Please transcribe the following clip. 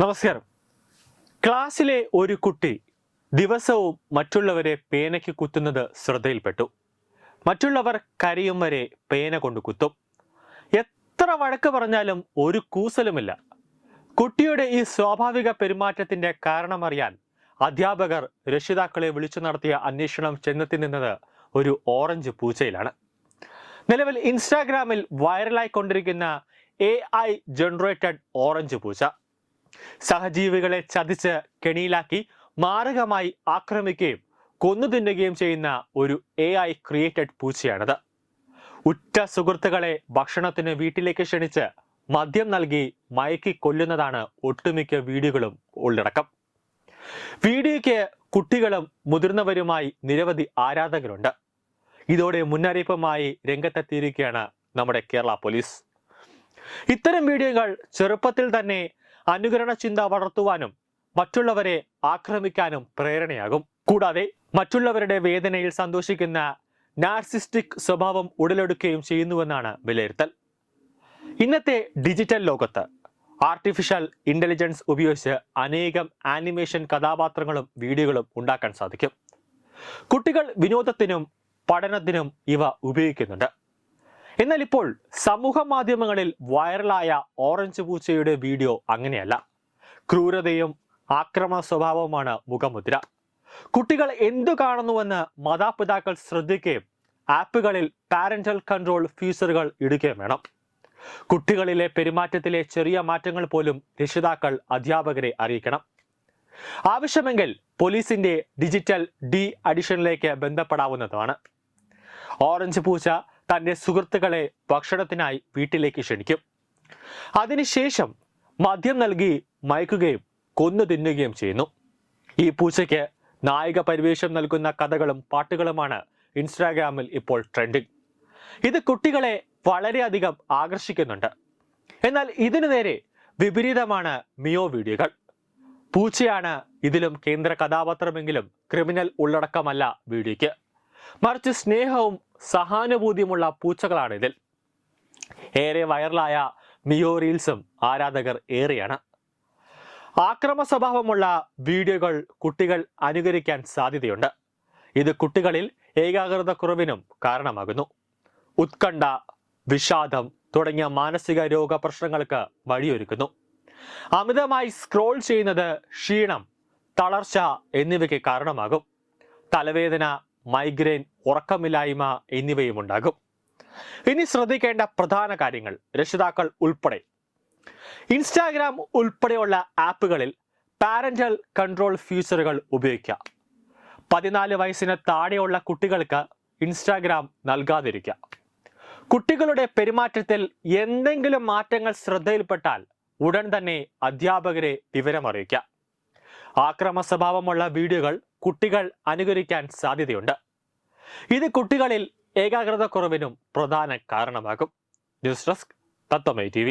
നമസ്കാരം. ക്ലാസ്സിലെ ഒരു കുട്ടി ദിവസവും മറ്റുള്ളവരെ പേനയ്ക്ക് കുത്തുന്നത് ശ്രദ്ധയിൽപ്പെട്ടു. മറ്റുള്ളവർ കരയും വരെ പേന കൊണ്ട് കുത്തും. എത്ര വഴക്ക് പറഞ്ഞാലും ഒരു കൂസലുമില്ല. കുട്ടിയുടെ ഈ സ്വാഭാവിക പെരുമാറ്റത്തിന്റെ കാരണമറിയാൻ അധ്യാപകർ രക്ഷിതാക്കളെ വിളിച്ചു നടത്തിയ അന്വേഷണം ചെന്നെത്തി നിന്നത് ഒരു ഓറഞ്ച് പൂച്ചയിലാണ്. നിലവിൽ ഇൻസ്റ്റാഗ്രാമിൽ വൈറലായിക്കൊണ്ടിരിക്കുന്ന എ ഐ ജനറേറ്റഡ് ഓറഞ്ച് പൂച്ച. സഹജീവികളെ ചതിച്ച് കെണിയിലാക്കി മാരകമായി ആക്രമിക്കുകയും കൊന്നു തിന്നുകയും ചെയ്യുന്ന ഒരു എ ഐ ക്രിയേറ്റഡ് പൂച്ചയാണത്. ഉറ്റ സുഹൃത്തുക്കളെ ഭക്ഷണത്തിന് വീട്ടിലേക്ക് ക്ഷണിച്ച് മദ്യം നൽകി മയക്കി കൊല്ലുന്നതാണ് ഒട്ടുമിക്ക വീഡിയോകളും ഉള്ളടക്കം. വീഡിയോയ്ക്ക് കുട്ടികളും മുതിർന്നവരുമായി നിരവധി ആരാധകരുണ്ട്. ഇതോടെ മുന്നറിയിപ്പുമായി രംഗത്തെത്തിയിരിക്കുകയാണ് നമ്മുടെ കേരള പോലീസ്. ഇത്തരം വീഡിയോകൾ ചെറുപ്പത്തിൽ തന്നെ അനുകരണ ചിന്ത വളർത്തുവാനും മറ്റുള്ളവരെ ആക്രമിക്കാനും പ്രേരണയാകും. കൂടാതെ മറ്റുള്ളവരുടെ വേദനയിൽ സന്തോഷിക്കുന്ന നാർസിസ്റ്റിക് സ്വഭാവം ഉടലെടുക്കുകയും ചെയ്യുന്നുവെന്നാണ് വിലയിരുത്തൽ. ഇന്നത്തെ ഡിജിറ്റൽ ലോകത്ത് ആർട്ടിഫിഷ്യൽ ഇന്റലിജൻസ് ഉപയോഗിച്ച് അനേകം ആനിമേഷൻ കഥാപാത്രങ്ങളും വീഡിയോകളും ഉണ്ടാക്കാൻ സാധിക്കും. കുട്ടികൾ വിനോദത്തിനും പഠനത്തിനും ഇവ ഉപയോഗിക്കുന്നുണ്ട്. എന്നാൽ ഇപ്പോൾ സമൂഹ മാധ്യമങ്ങളിൽ വൈറലായ ഓറഞ്ച് പൂച്ചയുടെ വീഡിയോ അങ്ങനെയല്ല. ക്രൂരതയും ആക്രമണ സ്വഭാവവുമാണ് മുഖമുദ്ര. കുട്ടികൾ എന്തു കാണുന്നുവെന്ന് മാതാപിതാക്കൾ ശ്രദ്ധിക്കുകയും ആപ്പുകളിൽ പാരന്റൽ കൺട്രോൾ ഫീച്ചറുകൾ ഇടുകയും വേണം. കുട്ടികളിലെ പെരുമാറ്റത്തിലെ ചെറിയ മാറ്റങ്ങൾ പോലും രക്ഷിതാക്കൾ അധ്യാപകരെ അറിയിക്കണം. ആവശ്യമെങ്കിൽ പോലീസിന്റെ ഡിജിറ്റൽ ഡി അഡിഷനിലേക്ക് ബന്ധപ്പെടാവുന്നതാണ്. ഓറഞ്ച് പൂച്ച തന്റെ സുഹൃത്തുക്കളെ ഭക്ഷണത്തിനായി വീട്ടിലേക്ക് ക്ഷണിക്കും. അതിനുശേഷം മദ്യം നൽകി മയക്കുകയും കൊന്നു തിന്നുകയും ചെയ്യുന്നു. ഈ പൂച്ചയ്ക്ക് നായിക പരിവേഷം നൽകുന്ന കഥകളും പാട്ടുകളുമാണ് ഇൻസ്റ്റാഗ്രാമിൽ ഇപ്പോൾ ട്രെൻഡിങ്. ഇത് കുട്ടികളെ വളരെയധികം ആകർഷിക്കുന്നുണ്ട്. എന്നാൽ ഇതിനു നേരെ വിപരീതമാണ് മിയോ വീഡിയോകൾ. പൂച്ചയാണ് ഇതിലും കേന്ദ്ര കഥാപാത്രമെങ്കിലും ക്രിമിനൽ ഉള്ളടക്കമല്ല വീഡിയോയ്ക്ക്. മറിച്ച് സ്നേഹവും സഹാനുഭൂതിയുമുള്ള പൂച്ചകളാണ് ഇതിൽ. ഏറെ വൈറലായ മിയോ റീൽസും ആരാധകർ ഏറെയാണ്. ആക്രമ സ്വഭാവമുള്ള വീഡിയോകൾ കുട്ടികൾ അനുകരിക്കാൻ സാധ്യതയുണ്ട്. ഇത് കുട്ടികളിൽ ഏകാഗ്രത കുറവിനും കാരണമാകുന്നു. ഉത്കണ്ഠ വിഷാദം തുടങ്ങിയ മാനസിക രോഗ പ്രശ്നങ്ങൾക്ക് വഴിയൊരുക്കുന്നു. അമിതമായി സ്ക്രോൾ ചെയ്യുന്നത് ക്ഷീണം തളർച്ച എന്നിവയ്ക്ക് കാരണമാകും. തലവേദന മൈഗ്രെയിൻ ഉറക്കമില്ലായ്മ എന്നിവയും ഉണ്ടാകും ഇനി ശ്രദ്ധിക്കേണ്ട പ്രധാന കാര്യങ്ങൾ രക്ഷിതാക്കൾ ഉൾപ്പെടെ. ഇൻസ്റ്റാഗ്രാം ഉൾപ്പെടെയുള്ള ആപ്പുകളിൽ പാരന്റൽ കൺട്രോൾ ഫീച്ചറുകൾ ഉപയോഗിക്കുക. പതിനാല് വയസ്സിന് താഴെയുള്ള കുട്ടികൾക്ക് ഇൻസ്റ്റാഗ്രാം നൽകാതിരിക്കുക. കുട്ടികളുടെ പെരുമാറ്റത്തിൽ എന്തെങ്കിലും മാറ്റങ്ങൾ ശ്രദ്ധയിൽപ്പെട്ടാൽ ഉടൻ തന്നെ അധ്യാപകരെ വിവരമറിയിക്കുക. ആക്രമ സ്വഭാവമുള്ള വീഡിയോകൾ കുട്ടികൾ അനുകരിക്കാൻ സാധ്യതയുണ്ട്. ഇത് കുട്ടികളിൽ ഏകാഗ്രത കുറവിനും പ്രധാന കാരണമാകും. ന്യൂസ് ഡെസ്ക് തത്വമൈ ടി